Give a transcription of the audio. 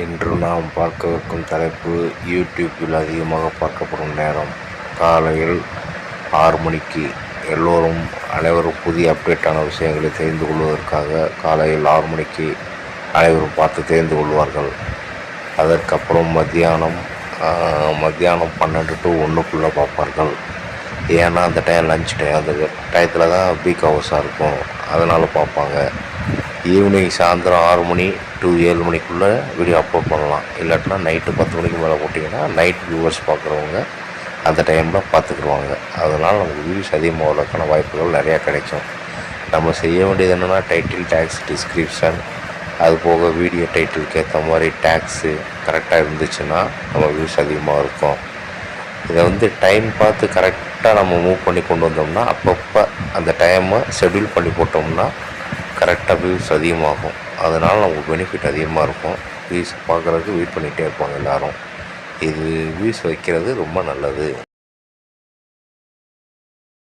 இன்று நாம் பார்க்கவிருக்கும் தலைப்பு யூடியூப்பில் அதிகமாக பார்க்கப்படும் நேரம். காலையில் ஆறு மணிக்கு எல்லோரும் அனைவரும் புதிய அப்டேட்டான விஷயங்களை தெரிந்து கொள்வதற்காக காலையில் ஆறு மணிக்கு அனைவரும் பார்த்து தெரிந்து கொள்வார்கள். அதற்கப்புறம் மத்தியானம் மத்தியானம் பன்னெண்டு டு ஒன்றுக்குள்ளே பார்ப்பார்கள். ஏன்னா அந்த டைம் லஞ்ச் டைம் அந்த டயத்தில் தான் பீக் ஹவர்ஸாக இருக்கும். அதனால் பார்ப்பாங்க. ஈவினிங் சாயந்தரம் ஆறு மணி டு ஏழு மணிக்குள்ளே வீடியோ அப்லோட் பண்ணலாம். இல்லாட்டினா நைட்டு பத்து மணிக்கு மேலே போட்டிங்கன்னா நைட் வியூவர்ஸ் பார்க்குறவங்க அந்த டைமில் பார்த்துக்குருவாங்க அதனால் நமக்கு வியூஸ் அதிகமாகிறதுக்கான வாய்ப்புகள் நிறையா கிடைக்கும். நம்ம செய்ய வேண்டியது என்னென்னா டைட்டில் டேக்ஸ் டிஸ்கிரிப்ஷன் அது போக வீடியோ டைட்டிலுக்கு ஏற்ற மாதிரி டேக்ஸு கரெக்டாக இருந்துச்சுன்னா நம்ம வியூஸ் அதிகமாக இருக்கும். இதை வந்து டைம் பார்த்து கரெக்டாக நம்ம மூவ் பண்ணி கொண்டு வந்தோம்னா அப்பப்போ அந்த டைமை ஷெட்யூல் பண்ணி போட்டோம்னா கரெக்டாக வியூஸ் அதிகமாகும். அதனால் நமக்கு பெனிஃபிட் அதிகமாக இருக்கும். வியூஸ் பார்க்குறதுக்கு வெயிட் பண்ணிகிட்டே இருப்பாங்க எல்லோரும். இது வியூஸ் வைக்கிறது ரொம்ப நல்லது.